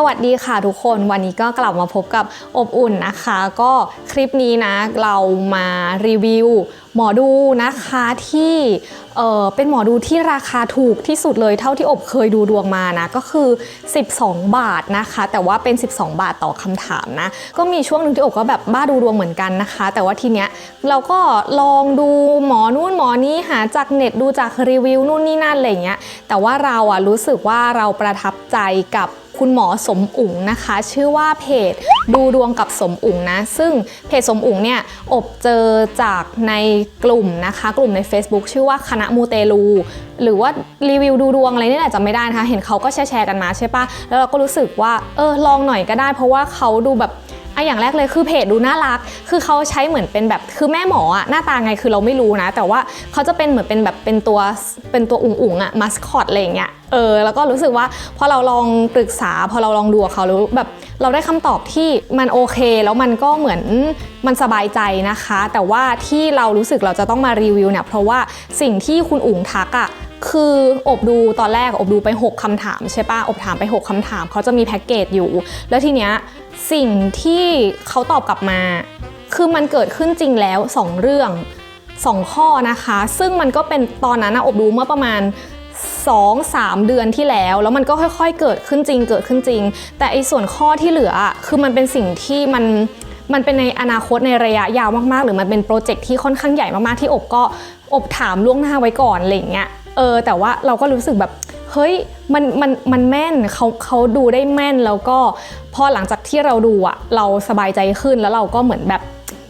สวัสดีค่ะทุกคนวันนี้ก็กลับมาพบกับอบอุ่นนะคะ ก็คลิปนี้นะเรามารีวิวหมอดูนะคะที่เออเป็นหมอดูที่ราคาถูกที่สุดเลยเท่าที่อบเคยดูดวงมานะก็คือ 12 บาทนะคะ แต่ว่าเป็น 12 บาทต่อคำถามนะก็มีช่วงหนึ่งที่อบก็แบบบ้าดูดวงเหมือนกันนะคะ แต่ว่าทีเนี้ยเราก็ลองดูหมอนู่นหมอนี้หาจากเน็ตดูจากรีวิวนู่นนี่นั่นอะไรเงี้ยแต่ว่าเราอะรู้สึกว่าเราประทับใจกับ คุณหมอสมอุ๋งนะคะ ชื่อว่าเพจดูดวงกับสมอุ๋งนะ ซึ่งเพจสมอุ๋งเนี่ยอบเจอจากในกลุ่มนะคะ กลุ่มใน Facebook ชื่อว่าคณะมูเตลู หรือว่ารีวิวดูดวงอะไรนี่แหละจำไม่ได้นะคะ เห็นเขาก็แชร์กันมาใช่ปะแล้วเราก็รู้สึกว่าเออลองหน่อยก็ได้ เพราะว่าเขาดูแบบ อะอย่างแรกเลยคือเพจดูน่ารัก คือเขาใช้เหมือนเป็นแบบคือแม่หมออะหน้าตาไงคือเราไม่รู้นะ แต่ว่าเขาจะเป็นเหมือนเป็นแบบเป็นตัวเป็นตัวอุ๋งอุ๋งอะมาสคอตอะไรอย่างเงี้ยเออแล้วก็รู้สึกว่าพอเราลองปรึกษาพอเราลองดูกับเขาแล้วแบบเราได้คำตอบที่มันโอเค แล้วมันก็เหมือนมันสบายใจนะคะ แต่ว่าที่เรารู้สึกเราจะต้องมารีวิวเนี่ยเพราะว่าสิ่งที่คุณอุ๋งทักอะ คืออบดูตอนแรกอบดูไป 6คำถามใช่ปะอบถามไป 6คำถามเขาจะมีแพ็กเกจอยู่ แล้วทีเนี้ยสิ่งที่เขาตอบกลับมา คือมันเกิดขึ้นจริงแล้ว 2 เรื่อง 2 ข้อนะคะ ซึ่งมันก็เป็นตอนนั้นนะอบดูเมื่อประมาณ2-3 เดือนที่แล้ว แล้วมันก็ค่อยๆ เกิดขึ้นจริง เกิดขึ้นจริง แต่ไอ้ส่วนข้อที่เหลืออะคือมันเป็นสิ่งที่มันมันเป็นในอนาคตในระยะยาวมากๆ หรือมันเป็นโปรเจกต์ที่ค่อนข้างใหญ่มากๆ ที่อบก็อบถามล่วงหน้าไว้ก่อนอะไรอย่างเงี้ย เออแต่ว่าเราก็รู้สึกแบบเฮ้ยมันมันมันแม่นเขาเขาดูได้แม่นแล้วก็พอหลังจากที่เราดูอะเราสบายใจขึ้นแล้วเราก็เหมือนแบบ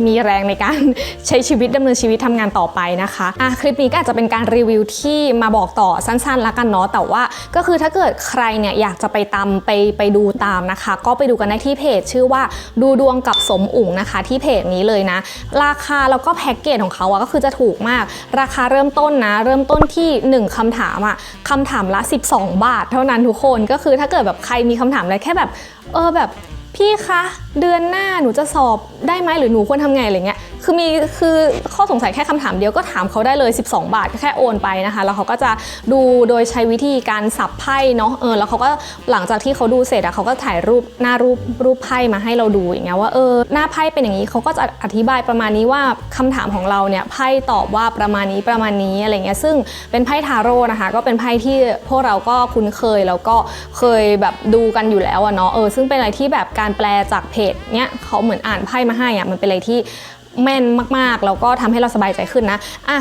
มีแรงในการใช้ชีวิตดำเนินชีวิตทำงานต่อไปนะคะอะคลิปนี้ก็อาจจะเป็นการรีวิวที่มาบอกต่อสั้นๆละกันเนาะแต่ว่าก็คือถ้าเกิดใครเนี่ยอยากจะไปตามไปไปดูตามนะคะ ก็ไปดูกันได้ที่เพจชื่อว่าดูดวงกับสมอุ๋งนะคะ ที่เพจนี้เลยนะ ราคาแล้วก็แพ็กเกจของเขาอะก็คือจะถูกมาก ราคาเริ่มต้นนะ เริ่มต้นที่ 1คำถามอะคำถามละ 12 บาท เท่านั้นทุกคนก็คือถ้าเกิดแบบใครมีคำถามอะไรแค่แบบเออแบบ พี่คะเดือนหน้าหนูจะสอบได้ไหมหรือหนูควรทำไงอะไรเงี้ยคือมีคือข้อสงสัยแค่คำถามเดียวก็ถามเขาได้เลย 12 บาทก็แค่โอนไปนะคะแล้วเขาก็จะดูโดยใช้วิธีการสับไพ่เนาะเออแล้วเขาก็หลังจากที่เขาดูเสร็จอะเขาก็ถ่ายรูปหน้ารูปรูปไพ่มาให้เราดูอย่างเงี้ยว่าเออหน้าไพ่เป็นอย่างนี้เขาก็จะอธิบายประมาณนี้ว่าคำถามของเราเนี่ยไพ่ตอบว่าประมาณนี้ประมาณนี้อะไรเงี้ยซึ่งเป็นไพ่ทาโร่นะคะ ก็เป็นไพ่ที่พวกเราก็คุ้นเคยแล้วก็เคยแบบดูกันอยู่แล้วอะเนาะเออซึ่งเป็นอะไรที่แบบการแปลจากเพจเนี้ยเขาเหมือนอ่านไพ่มาให้อะมันเป็นอะไรที่ แม่นมากๆ แล้วก็ทำให้เราสบายใจขึ้นนะอะ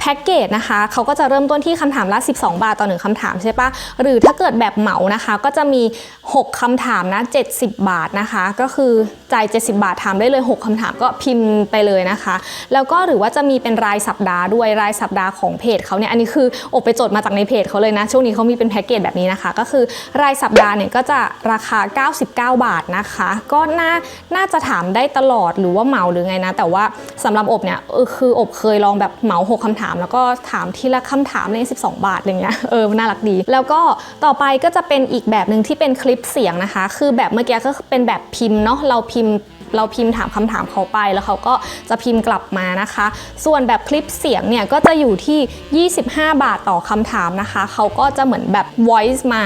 แพ็กเกจนะคะเขาก็จะเริ่มต้นที่คำถามละ 12 บาทต่อหนึ่งคำถามใช่ปะหรือถ้าเกิดแบบเหมานะคะ ก็จะมี 6คำถามนะ 70 บาทนะคะ ก็คือจ่าย 70 บาทถามได้เลย 6คำถามก็พิมพ์ไปเลยนะคะ แล้วก็หรือว่าจะมีเป็นรายสัปดาห์ด้วยรายสัปดาห์ของเพจเขาเนี่ยอันนี้คืออบไปจดมาจากในเพจเขาเลยนะ ช่วงนี้เขามีเป็นแพ็กเกจแบบนี้นะคะ ก็คือรายสัปดาห์เนี่ยก็จะราคา 99 บาทนะคะ ก็น่าน่าจะถามได้ตลอดหรือว่าเหมาหรือไงนะแต่ว่าสำหรับอบเนี่ยเออคืออบเคยลองแบบเหมา6คำถาม แล้วก็ถามทีละคำถามใน12 บาทอะไรเงี้ยเออน่ารักดี แล้วก็ต่อไปก็จะเป็นอีกแบบหนึ่งที่เป็นคลิปเสียงนะคะ คือแบบเมื่อกี้ก็เป็นแบบพิมพ์เนาะเราพิมพ์ เราพิมพ์ถามคำถามเขาไป แล้วเขาก็จะพิมพ์กลับมานะคะ ส่วนแบบคลิปเสียงเนี่ยก็จะอยู่ที่ 25 บาทต่อคำถามนะคะ เขาก็จะเหมือนแบบ voice มา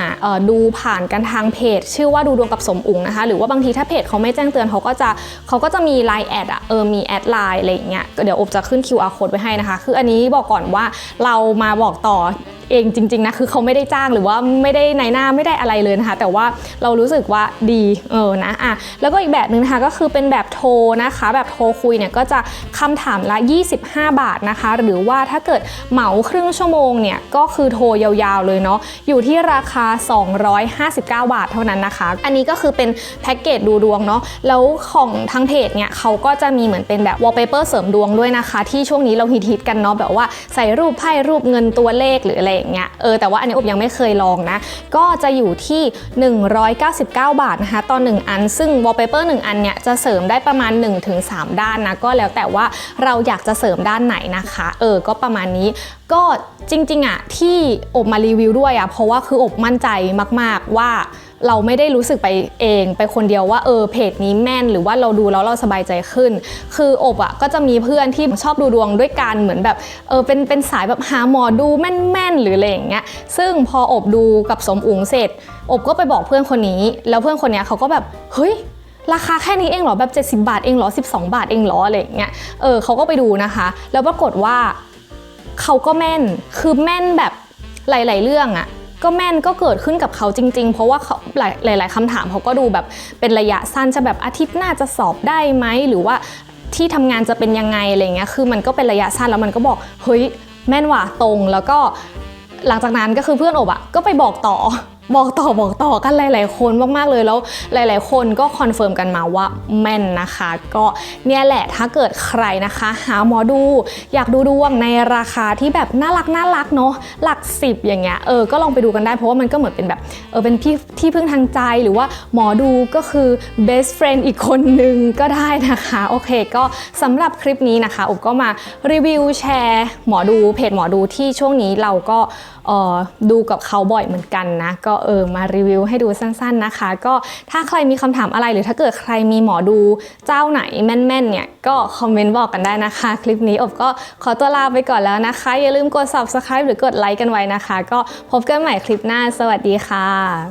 ดูผ่านกันทางเพจ ชื่อว่าดูดวงกับสมอุ๋งนะคะ หรือว่าบางทีถ้าเพจเขาไม่แจ้งเตือนเขาก็จะเขาก็จะมี Line แอดอะเออมีแอดไลน์อะไรอย่างเงี้ยเดี๋ยวอบจะขึ้น QR code ไว้ให้นะคะ คืออันนี้บอกก่อนว่าเรามาบอกต่อ เองจริงๆนะคือเขาไม่ได้จ้างหรือว่าไม่ได้ในหน้าไม่ได้อะไรเลยนะคะ แต่ว่าเรารู้สึกว่าดีเออนะอะแล้วก็อีกแบบหนึ่งนะคะก็คือเป็นแบบโทรนะคะ แบบโทรคุยเนี่ยก็จะคำถามละ 25 บาทนะคะ หรือว่าถ้าเกิดเหมาครึ่งชั่วโมงเนี่ยก็คือโทรยาวๆเลยเนาะอยู่ที่ราคา 259 บาทเท่านั้นนะคะ อันนี้ก็คือเป็นแพ็กเกจดูดวงเนาะแล้วของทางเพจเนี่ยเขาก็จะมีเหมือนเป็นแบบ wallpaper เสริมดวงด้วยนะคะ ที่ช่วงนี้เราฮิตๆกันเนาะแบบว่าใส่รูปไพ่รูปเงินตัวเลขหรืออะไรอย่างเงี้ยเออแต่ว่าอันนี้อบยังไม่เคยลองนะ ก็จะอยู่ที่ 199 บาทนะคะต่อ1อัน ซึ่งวอลเปเปอร์1อันเนี่ยจะเสริมได้ประมาณ 1-3 ด้านนะ ก็แล้วแต่ว่าเราอยากจะเสริมด้านไหนนะคะ เออก็ประมาณนี้ก็จริงๆอะที่อบมารีวิวด้วยอะเพราะว่าคืออบมั่นใจมาก ๆว่า เราไม่ได้รู้สึกไปเองไปคนเดียวว่าเออเพจนี้แม่นหรือว่าเราดูแล้วเราสบายใจขึ้น คืออบอะก็จะมีเพื่อนที่ชอบดูดวงด้วยกันเหมือนแบบเออเป็นเป็นสายแบบหาหมอดูแม่นๆหรืออะไรอย่างเงี้ยซึ่งพออบดูกับสมอุ๋งเสร็จ อบก็ไปบอกเพื่อนคนนี้ แล้วเพื่อนคนเนี้ยเขาก็แบบเฮ้ยราคาแค่นี้เองเหรอแบบ 70 บาทเองเหรอ 12 บาทเองเหรออะไรอย่างเงี้ย เออเขาก็ไปดูนะคะ แล้วปรากฏว่าเขาก็แม่น คือแม่นแบบหลาย ๆ เรื่องอะ ก็แม่นก็เกิดขึ้นกับเขาจริง ๆ เพราะว่าเขาหลายหลาย ๆคำถามเขาก็ดูแบบเป็นระยะสั้นจะแบบอาทิตย์หน้าจะสอบได้ไหมหรือว่าที่ทำงานจะเป็นยังไงอะไรเงี้ยคือมันก็เป็นระยะสั้นแล้วมันก็บอกเฮ้ยแม่นว่ะตรงแล้วก็หลังจากนั้นก็คือเพื่อนอบอะก็ไปบอกต่อ บอกต่อบอกต่อกันหลาย ๆ คนมากๆเลยแล้วหลาย ๆ คนก็คอนเฟิร์มกันมาว่าแม่นนะคะ ก็เนี่ยแหละถ้าเกิดใครนะคะ หาหมอดูอยากดูดวงในราคาที่แบบน่ารักน่ารักเนาะหลักสิบอย่างเงี้ยเออก็ลองไปดูกันได้เพราะว่ามันก็เหมือนเป็นแบบเออเป็นพี่ที่พึ่งทางใจหรือว่าหมอดูก็คือ best friend อีกคนนึงก็ได้นะคะโอเค ก็สำหรับคลิปนี้นะคะอุบก็มารีวิวแชร์หมอดูเพจหมอดูที่ช่วงนี้เราก็ดูกับเขาบ่อยเหมือนกันนะ ก็เออมารีวิวให้ดูสั้นๆนะคะ ก็ถ้าใครมีคำถามอะไรหรือถ้าเกิดใครมีหมอดูเจ้าไหนแม่นๆเนี่ยก็คอมเมนต์บอกกันได้นะคะ คลิปนี้อบก็ขอตัวลาไปก่อนแล้วนะคะ อย่าลืมกด subscribe หรือกดไลค์กันไว้นะคะ ก็พบกันใหม่คลิปหน้า สวัสดีค่ะ